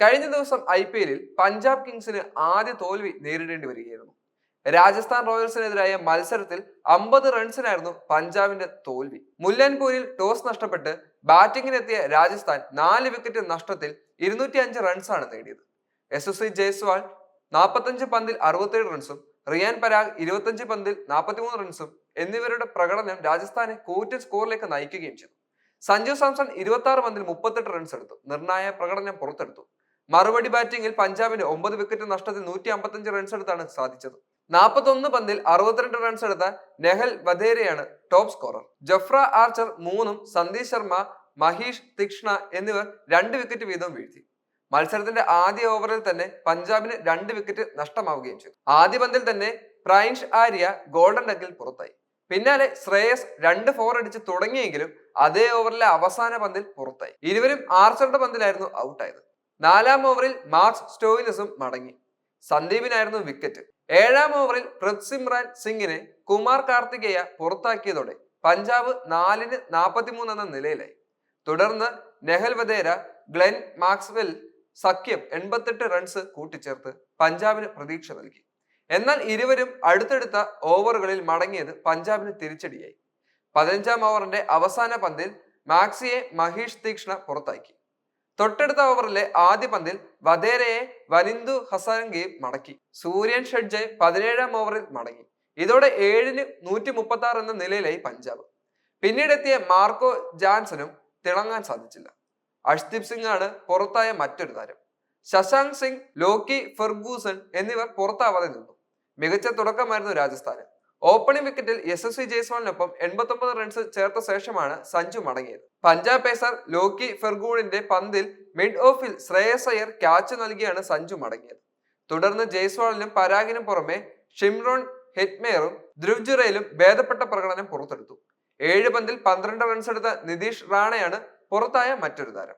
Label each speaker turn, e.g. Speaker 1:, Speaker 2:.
Speaker 1: കഴിഞ്ഞ ദിവസം I P എല്ലിൽ പഞ്ചാബ് കിങ്സിന് ആദ്യ തോൽവി നേരിടേണ്ടി വരികയായിരുന്നു. രാജസ്ഥാൻ റോയൽസിനെതിരായ മത്സരത്തിൽ അമ്പത് റൺസിനായിരുന്നു പഞ്ചാബിന്റെ തോൽവി. മുല്ലൻപൂരിൽ ടോസ് നഷ്ടപ്പെട്ട് ബാറ്റിംഗിനെത്തിയ രാജസ്ഥാൻ നാല് വിക്കറ്റ് നഷ്ടത്തിൽ ഇരുന്നൂറ്റി അഞ്ച് റൺസാണ് നേടിയത്. എസ് എസ് സി ജയ്സ്വാൾ നാൽപ്പത്തഞ്ച് പന്തിൽ അറുപത്തേഴ് റൺസും റിയാൻ പരാഗ് ഇരുപത്തഞ്ച് പന്തിൽ നാൽപ്പത്തിമൂന്ന് റൺസും എന്നിവരുടെ പ്രകടനം രാജസ്ഥാനെ കൂറ്റൻ സ്കോറിലേക്ക് നയിക്കുകയും ചെയ്തു. സഞ്ജു സാംസൺ ഇരുപത്തി ആറ് പന്തിൽ മുപ്പത്തെട്ട് റൺസ് എടുത്തു നിർണായക പ്രകടനം പുറത്തെടുത്തു. മറുപടി ബാറ്റിംഗിൽ പഞ്ചാബിന് ഒമ്പത് വിക്കറ്റ് നഷ്ടത്തിൽ നൂറ്റി അമ്പത്തഞ്ച് റൺസ് എടുത്താണ് സാധിച്ചത്. നാൽപ്പത്തൊന്ന് പന്തിൽ അറുപത്തിരണ്ട് റൺസ് എടുത്ത നെഹൽ വധേരയാണ് ടോപ്പ് സ്കോറർ ജഫ്ര ആർച്ചർ മൂന്നും സന്ദീപ് ശർമ്മ മഹീഷ് തീക്ഷ്ണ എന്നിവർ രണ്ട് വിക്കറ്റ് വീതം വീഴ്ത്തി. മത്സരത്തിന്റെ ആദ്യ ഓവറിൽ തന്നെ പഞ്ചാബിന് രണ്ട് വിക്കറ്റ് നഷ്ടമാവുകയും ചെയ്തു. ആദ്യ പന്തിൽ തന്നെ പ്രൈൻഷ് ആര്യ ഗോൾഡൻ ഡക്കിൽ പുറത്തായി. പിന്നാലെ ശ്രേയസ് രണ്ട് ഫോർ അടിച്ച് തുടങ്ങിയെങ്കിലും അതേ ഓവറിലെ അവസാന പന്തിൽ പുറത്തായി. ഇരുവരും ആർച്ചറുടെ പന്തിലായിരുന്നു ഔട്ടായത് നാലാം ഓവറിൽ മാർക്സ് സ്റ്റോയിനസും മടങ്ങി. സന്ദീപിനായിരുന്നു വിക്കറ്റ്. ഏഴാം ഓവറിൽ പൃഥ്സിമ്രാൻ സിംഗിനെ കുമാർ കാർത്തികേയ പുറത്താക്കിയതോടെ പഞ്ചാബ് നാലിന് നാൽപ്പത്തിമൂന്ന് എന്ന നിലയിലായി. തുടർന്ന് നെഹൽ വദേര ഗ്ലെൻ മാക്സ്വെൽ സഖ്യം എൺപത്തെട്ട് റൺസ് കൂട്ടിച്ചേർത്ത് പഞ്ചാബിന് പ്രതീക്ഷ നൽകി. എന്നാൽ ഇരുവരും അടുത്തടുത്ത ഓവറുകളിൽ മടങ്ങിയത് പഞ്ചാബിന് തിരിച്ചടിയായി. പതിനഞ്ചാം ഓവറിന്റെ അവസാന പന്തിൽ മാക്സിയെ മഹീഷ് തീക്ഷ്ണ പുറത്താക്കി. തൊട്ടടുത്ത ഓവറിലെ ആദ്യ പന്തിൽ വധേരയെ വലിന്ദു ഹസാരംഗയും മടക്കി. സൂര്യൻ ഷഡ്ജെ പതിനേഴാം ഓവറിൽ മടങ്ങി. ഇതോടെ ഏഴിന് നൂറ്റി മുപ്പത്തി ആറ് എന്ന നിലയിലായി പഞ്ചാബ്. പിന്നീടെത്തിയ മാർക്കോ ജാൻസനും തിളങ്ങാൻ സാധിച്ചില്ല. അഷ്ദീപ് സിംഗ് ആണ് പുറത്തായ മറ്റൊരു താരം. ശശാങ്ക് സിംഗ് ലോക്കി ഫെർഗൂസൺ എന്നിവർ പുറത്താവാതെ നിന്നു. മികച്ച തുടക്കമായിരുന്നു രാജസ്ഥാന്. ഓപ്പണിംഗ് വിക്കറ്റിൽ സി ജയ്സ്വാളിനൊപ്പം എൺപത്തൊമ്പത് റൺസ് ചേർത്ത ശേഷമാണ് സഞ്ജു മടങ്ങിയത്. പഞ്ചാബ് പേസർ ലോക്കി ഫെർഗൂണിന്റെ പന്തിൽ മിഡ് ഓഫിൽ ശ്രേയസ് അയ്യർ ക്യാച്ച് നൽകിയാണ് സഞ്ജു മടങ്ങിയത്. തുടർന്ന് ജയ്സ്വാളിനും പരാഗിനും പുറമെ ഷിംറോൺ ഹെറ്റ്മേറും ധ്രുവ് ജുറയിലും ഭേദപ്പെട്ട പ്രകടനം പുറത്തെടുത്തു. ഏഴ് പന്തിൽ പന്ത്രണ്ട് റൺസ് എടുത്ത നിതീഷ് റാണയാണ് പുറത്തായ മറ്റൊരു താരം.